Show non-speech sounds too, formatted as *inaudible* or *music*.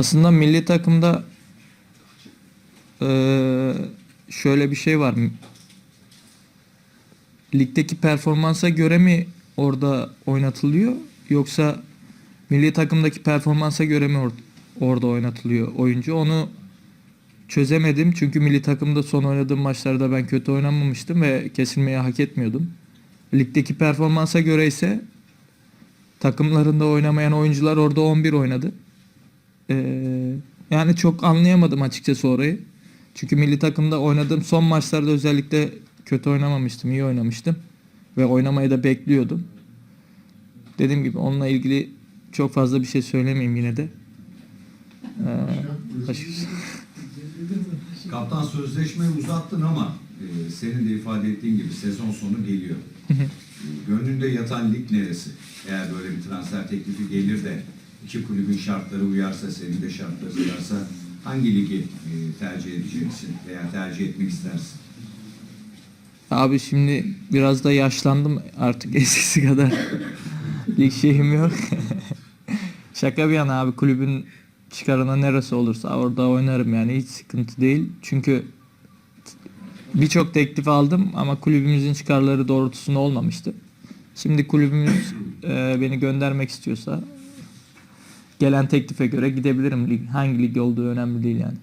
Aslında milli takımda şöyle bir şey var. Ligdeki performansa göre mi orada oynatılıyor yoksa milli takımdaki performansa göre mi or- orada oynatılıyor oyuncu? Onu çözemedim çünkü milli takımda son oynadığım maçlarda ben kötü oynamamıştım ve kesilmeyi hak etmiyordum. Ligdeki performansa göre ise takımlarında oynamayan oyuncular orada 11 oynadı. Ee, yani çok anlayamadım açıkçası orayı. Çünkü milli takımda oynadığım son maçlarda özellikle kötü oynamamıştım, iyi oynamıştım. Ve oynamayı da bekliyordum. Dediğim gibi onunla ilgili çok fazla bir şey söylemeyeyim yine de. Ee, açıkçası. *laughs* Kaptan sözleşmeyi uzattın ama e, senin de ifade ettiğin gibi sezon sonu geliyor. Gönlünde yatan lig neresi? Eğer böyle bir transfer teklifi gelir de iki kulübün şartları uyarsa, senin de şartları uyarsa hangi ligi e, tercih edeceksin veya tercih etmek istersin? Abi şimdi biraz da yaşlandım artık *laughs* eskisi kadar lig şeyim yok. *laughs* Şaka bir yana abi kulübün çıkarına neresi olursa orada oynarım yani hiç sıkıntı değil. Çünkü birçok teklif aldım ama kulübümüzün çıkarları doğrultusunda olmamıştı. Şimdi kulübümüz e, beni göndermek istiyorsa gelen teklife göre gidebilirim. Lig, hangi lig olduğu önemli değil yani.